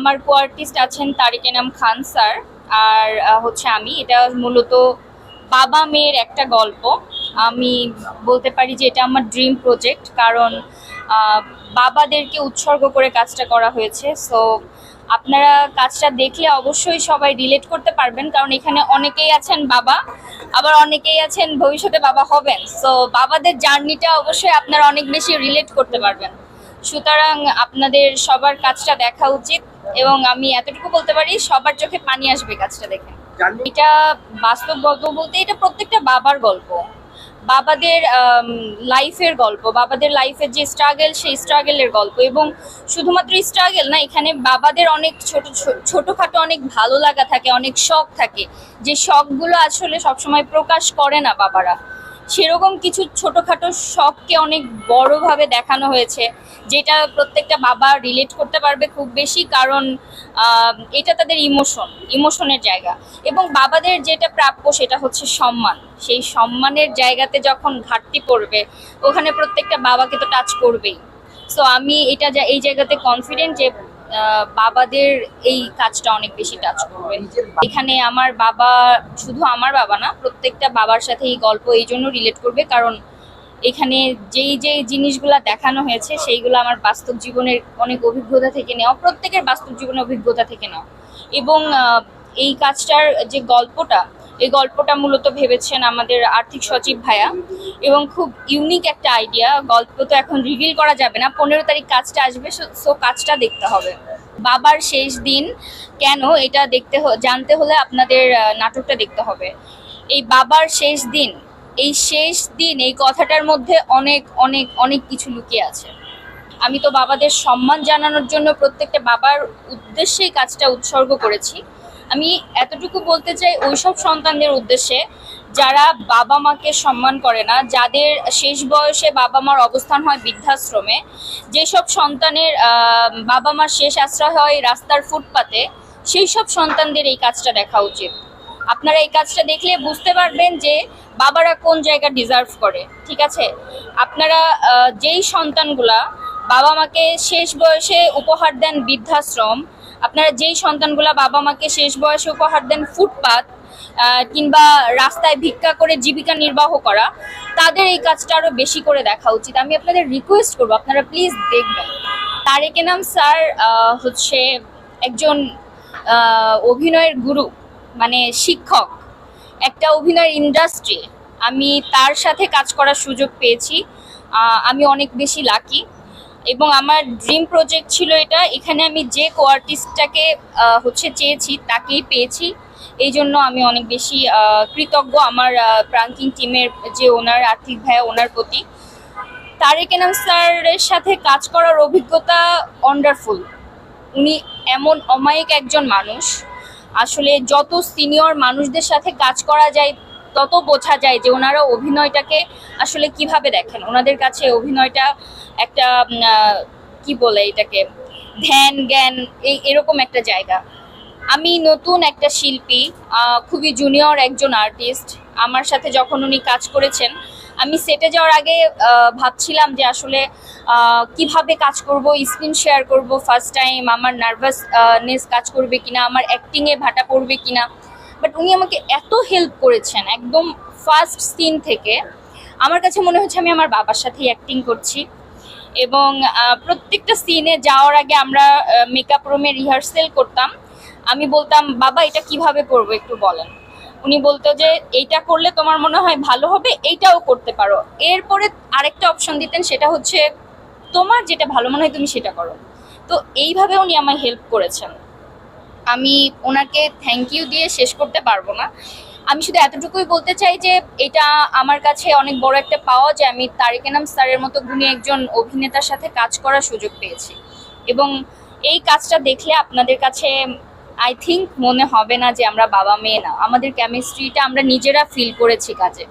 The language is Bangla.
আমার কো আর্টিস্ট আছেন তারিক এনাম খান, স্যার। আর হচ্ছে আমি। এটা মূলত বাবা মেয়ের একটা গল্প। আমি বলতে পারি যে এটা আমার ড্রিম প্রজেক্ট, কারণ বাবাদেরকে উৎসর্গ করে কাজটা করা হয়েছে। সো, আপনারা কাজটা দেখলে অবশ্যই সবাই রিলেট করতে পারবেন, কারণ এখানে অনেকেই আছেন বাবা, আবার অনেকেই আছেন ভবিষ্যতে বাবা হবেন। সো, বাবাদের জার্নিটা অবশ্যই আপনারা অনেক বেশি রিলেট করতে পারবেন। সুতরাং আপনাদের সবার কাজটা দেখা উচিত এবং আমি এতটুকু বলতে পারি সবার চোখে পানি আসবে কাজটা দেখে। এটা বাস্তব গল্প বলতে এটা প্রত্যেকটা বাবার গল্প। বাবাদের লাইফের গল্প বাবাদের লাইফের যে স্ট্রাগল সেই স্ট্রাগলের গল্প এবং শুধুমাত্র স্ট্রাগল না এখানে বাবাদের অনেক ছোট ছোটখাটো অনেক ভালো লাগা থাকে অনেক শখ থাকে। যে শখগুলো আসলে সবসময় প্রকাশ করে না বাবারা। সেরকম কিছু ছোটোখাটো শখকে অনেক বড়ভাবে দেখানো হয়েছে, যেটা প্রত্যেকটা বাবা রিলেট করতে পারবে খুব বেশি, কারণ এটা তাদের ইমোশন ইমোশনের জায়গা। এবং বাবাদের যেটা প্রাপ্য সেটা হচ্ছে সম্মান। সেই সম্মানের জায়গাতে যখন ঘাটতি পড়বে, ওখানে প্রত্যেকটা বাবাকে তো টাচ করবেই। সো আমি এটা এই জায়গাতে কনফিডেন্ট যে বাবাদের এই কাজটা অনেক বেশি টাচ করবে। এখানে আমার বাবা শুধু আমার বাবা না, প্রত্যেকটা বাবার সাথে এই গল্প এই জন্য রিলেট করবে, কারণ এখানে যেই যেই জিনিসগুলো দেখানো হয়েছে, সেইগুলো আমার বাস্তব জীবনের অনেক অভিজ্ঞতা থেকে নেওয়া, প্রত্যেকের বাস্তব জীবনের অভিজ্ঞতা থেকে নেওয়া। এবং এই কাজটার যে গল্পটা এই গল্পটা মূলত ভেবেছেন আমাদের আর্থিক সচিব ভাইয়া। এবং খুব ইউনিক একটা আইডিয়া গল্প তো এখন রিভিল করা যাবে না, পনেরো তারিখ কাজটা আসবে, সো কাজটা দেখতে হবে। বাবার শেষ দিন কেন এটা দেখতে জানতে হলে আপনাদের নাটকটা দেখতে হবে। এই বাবার শেষ দিন, এই শেষ দিন, এই কথাটার মধ্যে অনেক অনেক অনেক কিছু লুকিয়ে আছে। আমি তো বাবাদের সম্মান জানানোর জন্য প্রত্যেকটা বাবার উদ্দেশ্যেই কাজটা উৎসর্গ করেছি। আমি এতটুকু বলতে চাই ওইসব সন্তানদের উদ্দেশ্যে যারা বাবা মাকে সম্মান করে না, যাদের শেষ বয়সে বাবা মার অবস্থান হয় বৃদ্ধাশ্রমে, যেসব সন্তানের বাবা মার শেষ আশ্রয় হয় রাস্তার ফুটপাতে সেই সব সন্তানদের এই কাজটা দেখা উচিত। আপনারা এই কাজটা দেখলে বুঝতে পারবেন যে বাবারা কোন জায়গা ডিজার্ভ করে, ঠিক আছে? আপনারা যেই সন্তানগুলা বাবা মাকে শেষ বয়সে উপহার দেন বৃদ্ধাশ্রম আপনারা যেই সন্তানগুলা বাবা মাকে শেষ বয়সে উপহার দেন ফুটপাত কিংবা রাস্তায় ভিক্ষা করে জীবিকা নির্বাহ করা, তাদের এই কাজটা আরও বেশি করে দেখা উচিত। আমি আপনাদের রিকোয়েস্ট করব, আপনারা প্লিজ দেখবেন। তারেক এনাম স্যার হচ্ছে একজন অভিনয়ের গুরু মানে শিক্ষক, একটা অভিনয়ের ইন্ডাস্ট্রি আমি তার সাথে কাজ করার সুযোগ পেয়েছি। আমি অনেক বেশি লাকি এবং আমার ড্রিম প্রজেক্ট ছিল এটা। এখানে আমি যে কো আর্টিস্টটাকে হচ্ছে চেয়েছি, তাকেই পেয়েছি। এই জন্য আমি অনেক বেশি কৃতজ্ঞ আমার প্রাঙ্কিং টিমের যে ওনার, আর্থিক ভাইয়া ওনার প্রতি। তারেক এনাম স্যারের সাথে কাজ করার অভিজ্ঞতা ওয়ান্ডারফুল উনি এমন অমায়িক একজন মানুষ। আসলে যত সিনিয়র মানুষদের সাথে কাজ করা যায় তত বোঝা যায় যে ওনারা অভিনয়টাকে আসলে কীভাবে দেখেন। ওনাদের কাছে অভিনয়টা একটা কি বলে এটাকে? ধ্যান, জ্ঞান, এই, এরকম একটা জায়গা। আমি নতুন একটা শিল্পী খুবই জুনিয়র একজন আর্টিস্ট আমার সাথে যখন উনি কাজ করেছেন, আমি সেটে যাওয়ার আগে ভাবছিলাম যে আসলে কীভাবে কাজ করব স্ক্রিন শেয়ার করব ফার্স্ট টাইম আমার নার্ভাসনেস কাজ করবে কিনা, আমার অ্যাক্টিংয়ে ভাটা পড়বে কিনা। বাট উনি আমাকে এত হেল্প করেছেন, একদম ফার্স্ট সিন থেকে। আমার কাছে মনে হচ্ছে আমি আমার বাবার সাথেই অ্যাক্টিং করছি। এবং প্রত্যেকটা সিনে যাওয়ার আগে আমরা মেকআপ রুমে রিহার্সেল করতাম। আমি বলতাম, বাবা, এটা কীভাবে করব একটু বলেন? উনি বলতো যে, এইটা করলে তোমার মনে হয় ভালো হবে, এইটাও করতে পারো। এরপরে আরেকটা অপশন দিতেন, সেটা হচ্ছে, তোমার যেটা ভালো মনে হয় তুমি সেটা করো। তো এইভাবে উনি আমায় হেল্প করেছেন। আমি ওনাকে থ্যাংক ইউ দিয়ে শেষ করতে পারব না। আমি শুধু এতটুকুই বলতে চাই যে, এটা আমার কাছে অনেক বড় একটা পাওয়া যে, আমি তারিক এনাম স্যারের মতো গুণী একজন অভিনেতার সাথে কাজ করার সুযোগ পেয়েছি। এবং এই কাজটা দেখলে আপনাদের কাছে আই থিঙ্ক মনে হবে না যে, আমরা বাবা মেয়ে না। আমাদের কেমিস্ট্রিটা আমরা নিজেরা ফিল করেছি কাজে।